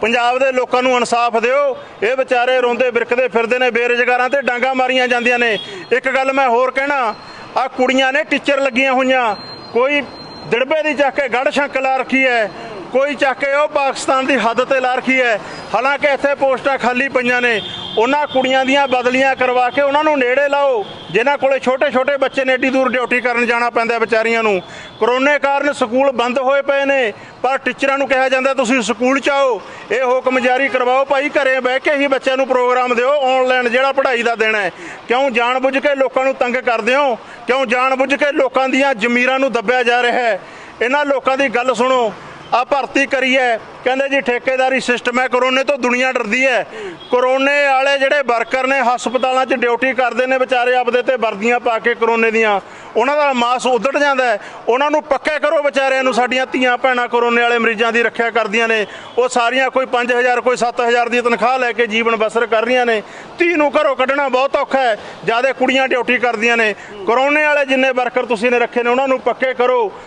ਪੰਜਾਬ ਦੇ ਲੋਕਾਂ ਨੂੰ ਇਨਸਾਫ ਦਿਓ। ਇਹ ਵਿਚਾਰੇ ਰੋਂਦੇ ਬਿਰਕਦੇ ਫਿਰਦੇ ਨੇ, ਬੇਰੁਜ਼ਗਾਰਾਂ ਤੇ ਡਾਂਗਾ ਮਾਰੀਆਂ ਜਾਂਦੀਆਂ ਨੇ। ਇੱਕ ਗੱਲ ਮੈਂ ਹੋਰ ਕਹਿਣਾ ਆ ਕੁੜੀਆਂ ਨੇ ਟੀਚਰ ਲੱਗੀਆਂ ਹੋਈਆਂ। ਕੋਈ ਦਿੜਬੇ ਦੀ ਚੱਕ ਕੇ ਗੜ ਸ਼ੰਕ ਲਾ ਰੱਖੀ ਹੈ। ਕੋਈ ਚੱਕ ਕੇ ਉਹ ਪਾਕਿਸਤਾਨ ਦੀ ਹੱਦ ਤੇ ਲਾ ਰੱਖੀ ਹੈ। ਹਾਲਾਂਕਿ ਇੱਥੇ ਪੋਸਟਾਂ ਖਾਲੀ ਪਈਆਂ ਨੇ। ਉਹਨਾਂ ਕੁੜੀਆਂ ਦੀਆਂ ਬਦਲੀਆਂ ਕਰਵਾ ਕੇ ਉਹਨਾਂ ਨੂੰ ਨੇੜੇ ਲਾਓ, ਜਿਨ੍ਹਾਂ ਕੋਲੇ ਛੋਟੇ ਛੋਟੇ ਬੱਚੇ ਨੇ ਏਡੀ ਦੂਰ ਡਿਊਟੀ ਕਰਨ ਜਾਣਾ ਪੈਂਦਾ ਵਿਚਾਰੀਆਂ ਨੂੰ। ਕਰੋਨੇ ਕਾਰਨ ਸਕੂਲ ਬੰਦ ਹੋਏ ਪਏ ਨੇ, ਪਰ ਟੀਚਰਾਂ ਨੂੰ ਕਿਹਾ ਜਾਂਦਾ ਤੁਸੀਂ ਸਕੂਲ ਚ ਆਓ, ਇਹ ਹੁਕਮ ਜਾਰੀ ਕਰਵਾਓ, ਭਾਈ ਘਰੇ ਬਹਿ ਕੇ ਹੀ ਬੱਚਿਆਂ ਨੂੰ ਪ੍ਰੋਗਰਾਮ ਦਿਓ ਆਨਲਾਈਨ ਜਿਹੜਾ ਪੜ੍ਹਾਈ ਦਾ ਦੇਣਾ ਹੈ। ਕਿਉਂ ਜਾਣਬੁੱਝ ਕੇ ਲੋਕਾਂ ਨੂੰ ਤੰਗ ਕਰਦੇ ਹੋ? ਕਿਉਂ ਜਾਣਬੁੱਝ ਕੇ ਲੋਕਾਂ ਦੀਆਂ ਜ਼ਮੀਰਾਂ ਨੂੰ ਦੱਬਿਆ ਜਾ ਰਿਹਾ ਹੈ? ਇਹਨਾਂ ਲੋਕਾਂ ਦੀ ਗੱਲ ਸੁਣੋ। ਆ ਭਰਤੀ ਕਰੀ ਹੈ। ਕਹਿੰਦੇ ਜੀ, ਠੇਕੇਦਾਰੀ ਸਿਸਟਮ ਹੈ ਕਰੋਨੇ ਤੋਂ ਦੁਨੀਆ ਡਰਦੀ ਹੈ। ਕਰੋਨੇ ਵਾਲੇ ਜਿਹੜੇ ਵਰਕਰ ਨੇ, ਹਸਪਤਾਲਾਂ 'ਚ ਡਿਊਟੀ ਕਰਦੇ ਨੇ ਵਿਚਾਰੇ ਆਪਦੇ ਤੇ ਵਰਦੀਆਂ ਪਾ ਕੇ ਕਰੋਨੇ ਦੀਆਂ। ਉਹਨਾਂ ਦਾ ਮਾਸ ਉਧੜ ਜਾਂਦਾ ਹੈ। ਉਹਨਾਂ ਨੂੰ ਪੱਕੇ ਕਰੋ ਵਿਚਾਰਿਆਂ ਨੂੰ, ਸਾਡੀਆਂ ਧੀਆਂ ਭੈਣਾਂ ਕਰੋਨੇ ਵਾਲੇ ਮਰੀਜ਼ਾਂ ਦੀ ਰੱਖਿਆ ਕਰਦੀਆਂ ਨੇ। ਉਹ ਸਾਰੀਆਂ ਕੋਈ 5000 ਕੋਈ 7000 ਦੀ ਤਨਖਾਹ ਲੈ ਕੇ ਜੀਵਨ ਬਸਰ ਕਰ ਰਹੀਆਂ ਨੇ। ਧੀ ਨੂੰ ਘਰੋਂ ਕੱਢਣਾ ਬਹੁਤ ਔਖਾ ਹੈ। ਜ਼ਿਆਦਾ ਕੁੜੀਆਂ ਡਿਊਟੀ ਕਰਦੀਆਂ ਨੇ। ਕਰੋਨੇ ਵਾਲੇ ਜਿੰਨੇ ਵਰਕਰ ਤੁਸੀਂ ਨੇ ਰੱਖੇ ਨੇ, ਉਹਨਾਂ ਨੂੰ ਪੱਕੇ ਕਰੋ।